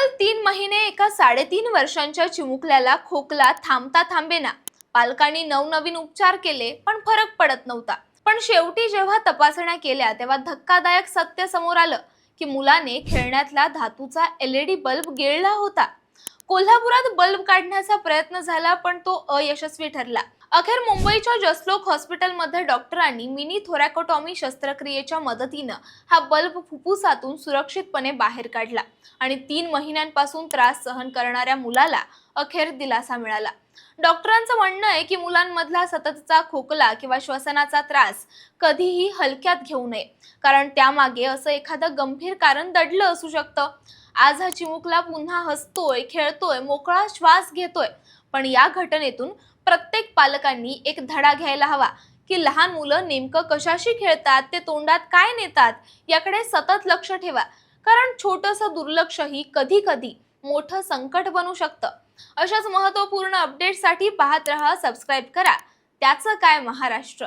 तब्बल तीन महिने एका साडेतीन वर्षांच्या चिमुकल्याला खोकला थांबता थांबेना. पालकांनी नवनवीन उपचार केले पण फरक पडत नव्हता. पण शेवटी जेव्हा तपासण्या केल्या तेव्हा धक्कादायक सत्य समोर आलं की मुलाने खेळण्यातला धातूचा एलईडी बल्ब गिळला होता. कोल्हापुरात बल्ब काढण्याचा प्रयत्न झाला पण तो अयशस्वी ठरला. अखेर मुंबईच्या जसलोक हॉस्पिटलमध्ये डॉक्टरांनी मिनी थोरॅकोटॉमी शस्त्रक्रियेच्या मदतीनं हा बल्ब फुफ्फुसातून सुरक्षितपणे बाहेर काढला आणि तीन महिन्यांपासून त्रास सहन करणाऱ्या मुलाला अखेर दिलासा मिळाला. डॉक्टरांचं म्हणणं आहे की मुलांमधला सततचा खोकला किंवा श्वसनाचा त्रास कधीही हलक्यात घेऊ नये. कारण त्यामागे असं एखादं गंभीर कारण दडलं असू शकतं. आज हा चिमुकला पुन्हा हसतोय खेळतोय मोकळा श्वास घेतोय. पण या घटनेतून प्रत्येक पालकांनी एक धडा घ्यायला हवा की लहान मुलं नेमकं कशाशी खेळतात ते तोंडात काय नेतात याकडे सतत लक्ष ठेवा. कारण छोटंसं दुर्लक्षही कधी कधी मोठं संकट बनू शकतं. अशाच महत्त्वपूर्ण अपडेटसाठी पाहत रहा सबस्क्राईब करा. त्याचं काय महाराष्ट्र?